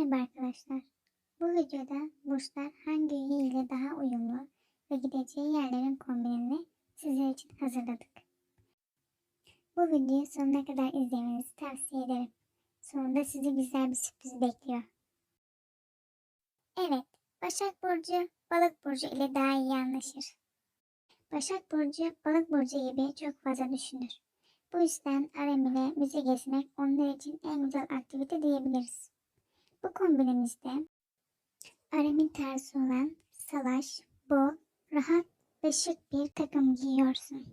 Merhaba arkadaşlar. Bu videoda burçlar hangi üye ile daha uyumlu ve gideceği yerlerin kombinini sizler için hazırladık. Bu videoyu sonuna kadar izlemenizi tavsiye ederim. Sonunda sizi güzel bir sürpriz bekliyor. Evet, Başak Burcu, Balık Burcu ile daha iyi anlaşır. Başak Burcu, Balık Burcu gibi çok fazla düşünür. Bu yüzden Arem ile müze gezmek onlar için en güzel aktivite diyebiliriz. Bu kombinimizde Arem'in tarzı olan salaş, bol, rahat ve şık bir takım giyiyorsun.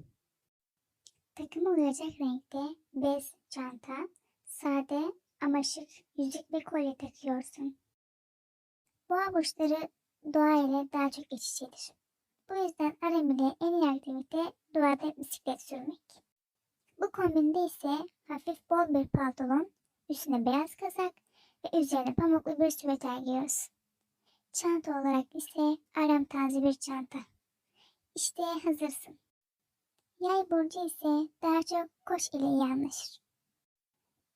Takıma uyacak renkte bez, çanta, sade ama şık yüzük ve kolye takıyorsun. Boğa burçları doğa ile daha çok iç içedir. Bu yüzden Arem ile en iyi aktivite doğada bisiklet sürmek. Bu kombinde ise hafif bol bir pantolon, üstüne beyaz kazak ve üzerine pamuklu bir süveter giyiyorsun. Çanta olarak ise aram taze bir çanta. İşte hazırsın. Yay burcu ise daha çok koş ile iyi anlaşır.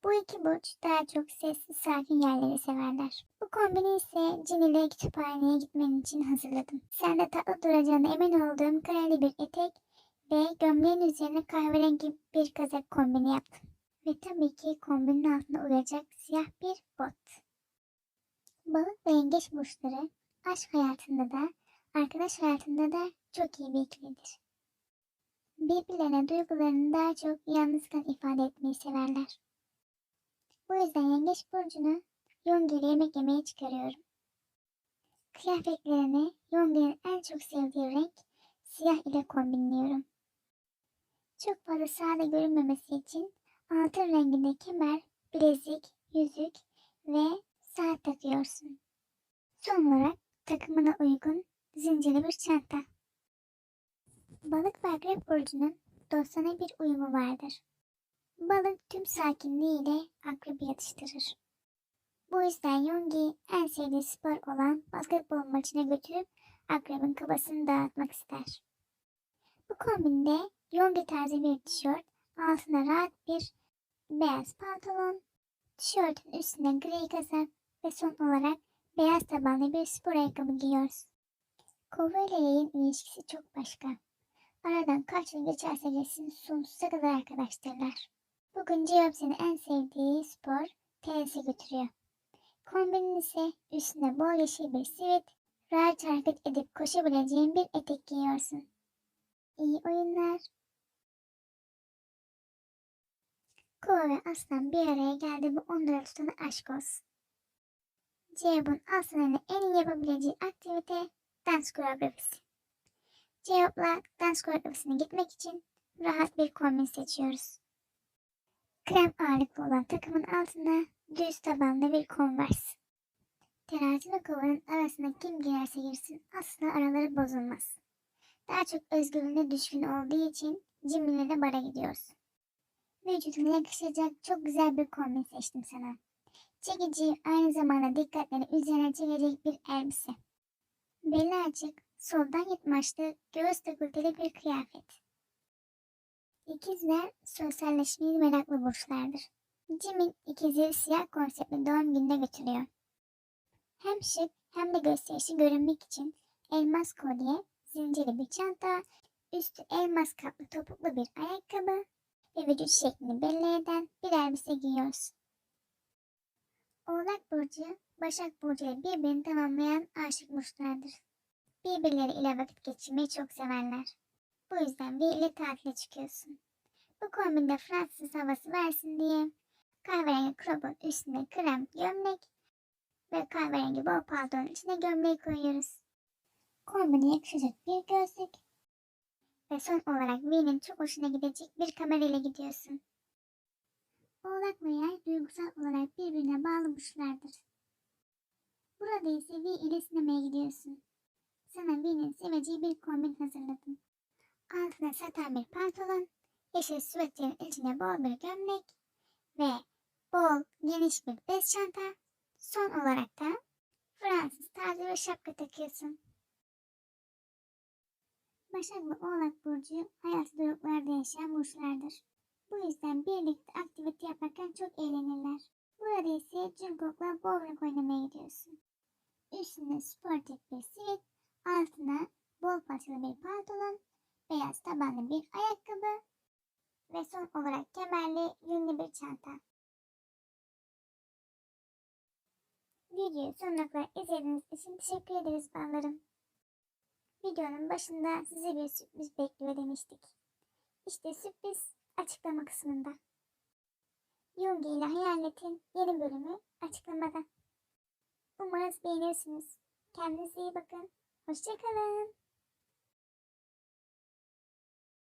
Bu iki burç daha çok sessiz sakin yerleri severler. Bu kombini ise Cin ile kütüphaneye gitmen için hazırladım. Sen de tatlı duracağına emin olduğum kareli bir etek ve gömleğin üzerine kahverengi bir kazak kombini yaptım. Ve tabii ki kombinin altına uyacak siyah bir bot. Balık ve yengeç burçları aşk hayatında da arkadaş hayatında da çok iyi bir ikilidir. Birbirlerine duygularını daha çok yalnızken ifade etmeyi severler. Bu yüzden yengeç burcunu Yongi ile yemek yemeye çıkarıyorum. Kıyafetlerini Yongi'nin en çok sevdiği renk siyah ile kombinliyorum. Çok fazla sade görünmemesi için altın renginde kemer, bilezik, yüzük ve saat takıyorsun. Son olarak takımına uygun zincirli bir çanta. Balık ve akrep burcunun dostane bir uyumu vardır. Balık tüm sakinliğiyle akrebi yatıştırır. Bu yüzden Yongi en sevdiği spor olan basketbol maçına götürüp akrebin kafasını dağıtmak ister. Bu kombinde Yongi tarzı bir tişört, altına rahat bir beyaz pantolon, tişörtün üstüne gri kazak ve son olarak beyaz tabanlı bir spor ayakkabı giyiyoruz. Kova ile yayın ilişkisi çok başka. Aradan kaç yıl geçerse geçsin sonsuza kadar arkadaştırlar. Bugün Jobs'in en sevdiği spor tenise götürüyor. Kombinin ise üstüne bol yeşil bir sivit, rahat hareket edip koşabileceğin bir etek giyiyorsun. İyi oyunlar. Kova ve Aslan bir araya geldi bu onları tutan aşk olsun. Cevap'ın Aslan'ın en iyi yapabileceği aktivite dans koreografisi. Cevap'la dans koreografisine gitmek için rahat bir kombin seçiyoruz. Krem ağırlıklı olan takımın altına düz tabanlı bir konvers. Terazi ve kovanın arasına kim girerse girsin asla araları bozulmaz. Daha çok özgürlüğüne düşkün olduğu için Jimmy de bara gidiyoruz. Vücuduna yakışacak çok güzel bir kombin seçtim sana. Çekici aynı zamanda dikkatleri üzerine çekecek bir elbise. Belli açık, soldan yırtmaçlı, göğüs dekolteli bir kıyafet. İkizler sosyalleşmeyi meraklı burçlardır. Jim'in ikizi siyah konseptli doğum gününe götürüyor. Hem şık hem de gösterişli görünmek için elmas kolye, zincirli bir çanta, üstü elmas kaplı topuklu bir ayakkabı ve vücut şeklini belli eden bir elbise giyiyorsun. Oğlak Burcu, Başak Burcu ile birbirini tamamlayan aşık burçlardır. Birbirleri ile vakit geçirmeyi çok severler. Bu yüzden bir ile tatile çıkıyorsun. Bu kombinde Fransız havası versin diye kahverengi crop'un üstüne krem gömlek ve kahverengi bol paltonun içine gömleği koyuyoruz. Kombine yakışacak bir gözlük ve son olarak V'nin çok hoşuna gidecek bir kamerayla gidiyorsun. Oğlak ve yay duygusal olarak birbirine bağlı burçlardır. Burada ise V ile sinemaya gidiyorsun. Sana V'nin seveceği bir kombin hazırladım. Altına saten bir pantolon, yeşil süveterin içine bol bir gömlek ve bol geniş bir bez çanta. Son olarak da Fransız tarzı bir şapka takıyorsun. Başak ve Oğlak Burcu hayat doruklarda yaşayan burçlardır. Bu yüzden birlikte aktivite yaparken çok eğlenirler. Burada ise Jungkook'la bowling oynamaya gidiyorsun. Üstüne sportif bir sivit, altına bol paçalı bir pantolon, beyaz tabanlı bir ayakkabı ve son olarak kemerli yünlü bir çanta. Videoyu sonuna kadar izlediğiniz için teşekkür ederiz ballarım. Videonun başında size bir sürpriz bekliyor demiştik. İşte sürpriz açıklama kısmında. Yogi ile Hayalet'in yeni bölümü açıklamada. Umarız beğenirsiniz. Kendinize iyi bakın. Hoşçakalın.